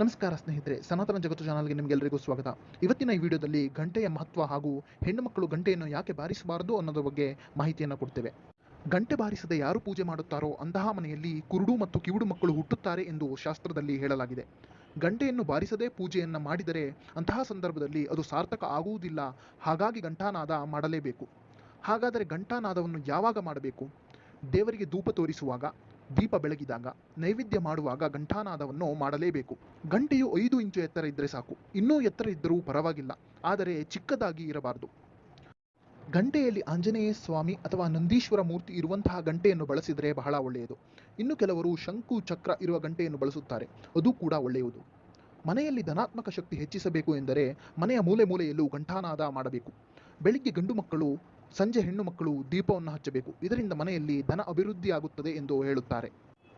ನಮಸ್ಕಾರ ಸ್ನೇಹಿತರೆ, ಸನಾತನ ಜಗತ್ತು ಚಾನಲ್ಗೆ ನಿಮಗೆಲ್ಲರಿಗೂ ಸ್ವಾಗತ. ಇವತ್ತಿನ ಈ ವಿಡಿಯೋದಲ್ಲಿ ಗಂಟೆಯ ಮಹತ್ವ ಹಾಗೂ ಹೆಣ್ಣು ಮಕ್ಕಳು ಗಂಟೆಯನ್ನು ಯಾಕೆ ಬಾರಿಸಬಾರದು ಅನ್ನೋದ್ರ ಬಗ್ಗೆ ಮಾಹಿತಿಯನ್ನು ಕೊಡ್ತೇವೆ. ಗಂಟೆ ಬಾರಿಸದೆ ಯಾರು ಪೂಜೆ ಮಾಡುತ್ತಾರೋ ಅಂತಹ ಮನೆಯಲ್ಲಿ ಕುರುಡು ಮತ್ತು ಕಿವುಡು ಮಕ್ಕಳು ಹುಟ್ಟುತ್ತಾರೆ ಎಂದು ಶಾಸ್ತ್ರದಲ್ಲಿ ಹೇಳಲಾಗಿದೆ. ಗಂಟೆಯನ್ನು ಬಾರಿಸದೆ ಪೂಜೆಯನ್ನು ಮಾಡಿದರೆ ಅಂತಹ ಸಂದರ್ಭದಲ್ಲಿ ಅದು ಸಾರ್ಥಕ ಆಗುವುದಿಲ್ಲ, ಹಾಗಾಗಿ ಗಂಟಾನಾದ ಮಾಡಲೇಬೇಕು. ಹಾಗಾದರೆ ಗಂಟಾನಾದವನ್ನು ಯಾವಾಗ ಮಾಡಬೇಕು? ದೇವರಿಗೆ ಧೂಪ ತೋರಿಸುವಾಗ? ದೀಪ ಬೆಳಗಿದಾಗ, ನೈವೇದ್ಯ ಮಾಡುವಾಗ ಘಂಟಾನಾದವನ್ನು ಮಾಡಲೇಬೇಕು. ಗಂಟೆಯು ಐದು ಇಂಚು ಎತ್ತರ ಇದ್ದರೆ ಸಾಕು. ಇನ್ನೂ ಎತ್ತರ ಇದ್ದರೂ ಪರವಾಗಿಲ್ಲ. ಆದರೆ ಚಿಕ್ಕದಾಗಿ ಇರಬಾರದು. ಗಂಟೆಯಲ್ಲಿ ಆಂಜನೇಯ ಸ್ವಾಮಿ ಅಥವಾ ನಂದೀಶ್ವರ ಮೂರ್ತಿ ಇರುವಂತಹ ಗಂಟೆಯನ್ನು ಬಳಸಿದರೆ ಬಹಳ ಒಳ್ಳೆಯದು. ಇನ್ನು ಕೆಲವರು ಶಂಕು ಚಕ್ರ ಇರುವ ಗಂಟೆಯನ್ನು ಬಳಸುತ್ತಾರೆ. ಅದು ಕೂಡ ಒಳ್ಳೆಯದು. ಮನೆಯಲ್ಲಿ ಧನಾತ್ಮಕ ಶಕ್ತಿ ಹೆಚ್ಚಿಸಬೇಕು ಎಂದರೆ ಮನೆಯ ಮೂಲೆ ಮೂಲೆಯಲ್ಲೂ ಘಂಟಾನಾದ ಮಾಡಬೇಕು. ಬೆಳಿಗ್ಗೆ ಗಂಡು ಮಕ್ಕಳು ಸಂಜೆ ಹೆಣ್ಣು ಮಕ್ಕಳು ದೀಪವನ್ನು ಹಚ್ಚಬೇಕು. ಇದರಿಂದ ಮನೆಯಲ್ಲಿ ಧನ ಅಭಿವೃದ್ಧಿಯಾಗುತ್ತದೆ ಎಂದು ಹೇಳುತ್ತಾರೆ.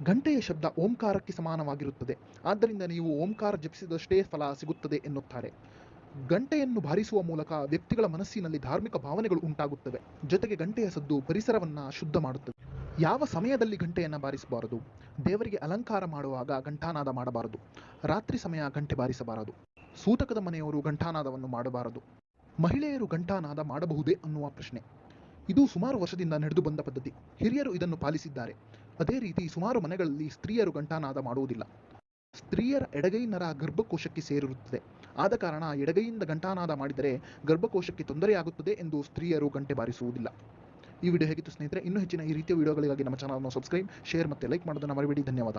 ಗಂಟೆಯ ಶಬ್ದ ಓಂಕಾರಕ್ಕೆ ಸಮಾನವಾಗಿರುತ್ತದೆ. ಆದ್ದರಿಂದ ನೀವು ಓಂಕಾರ ಜಪಿಸಿದಷ್ಟೇ ಫಲ ಸಿಗುತ್ತದೆ ಎನ್ನುತ್ತಾರೆ. ಗಂಟೆಯನ್ನು ಬಾರಿಸುವ ಮೂಲಕ ವ್ಯಕ್ತಿಗಳ ಮನಸ್ಸಿನಲ್ಲಿ ಧಾರ್ಮಿಕ ಭಾವನೆಗಳು ಉಂಟಾಗುತ್ತವೆ. ಜೊತೆಗೆ ಗಂಟೆಯ ಸದ್ದು ಪರಿಸರವನ್ನು ಶುದ್ಧ ಮಾಡುತ್ತದೆ. ಯಾವ ಸಮಯದಲ್ಲಿ ಗಂಟೆಯನ್ನು ಬಾರಿಸಬಾರದು? ದೇವರಿಗೆ ಅಲಂಕಾರ ಮಾಡುವಾಗ ಘಂಟಾನಾದ ಮಾಡಬಾರದು. ರಾತ್ರಿ ಸಮಯ ಗಂಟೆ ಬಾರಿಸಬಾರದು. ಸೂತಕದ ಮನೆಯವರು ಘಂಟಾನಾದವನ್ನು ಮಾಡಬಾರದು. ಮಹಿಳೆಯರು ಘಂಟಾನಾದ ಮಾಡಬಹುದೇ ಅನ್ನುವ ಪ್ರಶ್ನೆ. ಇದು ಸುಮಾರು ವರ್ಷದಿಂದ ನಡೆದು ಬಂದ ಪದ್ಧತಿ. ಹಿರಿಯರು ಇದನ್ನು ಪಾಲಿಸಿದ್ದಾರೆ. ಅದೇ ರೀತಿ ಸುಮಾರು ಮನೆಗಳಲ್ಲಿ ಸ್ತ್ರೀಯರು ಘಂಟಾನಾದ ಮಾಡುವುದಿಲ್ಲ. ಸ್ತ್ರೀಯರ ಎಡಗೈ ನರ ಗರ್ಭಕೋಶಕ್ಕೆ ಸೇರಿರುತ್ತದೆ. ಆದ ಕಾರಣ ಎಡಗೈಯಿಂದ ಘಂಟಾನಾದ ಮಾಡಿದರೆ ಗರ್ಭಕೋಶಕ್ಕೆ ತೊಂದರೆಯಾಗುತ್ತದೆ ಎಂದು ಸ್ತ್ರೀಯರು ಗಂಟೆ ಬಾರಿಸುವುದಿಲ್ಲ. ಈ ವಿಡಿಯೋ ಹೇಗಿತ್ತು ಸ್ನೇಹಿತರೆ, ಇನ್ನೂ ಹೆಚ್ಚಿನ ಈ ರೀತಿಯ ವಿಡಿಯೋಗಳಿಗಾಗಿ ನಮ್ಮ ಚಾನಲ್ನ ಸಬ್ಸ್ಕ್ರೈಬ್, ಶೇರ್ ಮತ್ತು ಲೈಕ್ ಮಾಡೋದನ್ನು ಮರಿಬೇಡಿ. ಧನ್ಯವಾದ.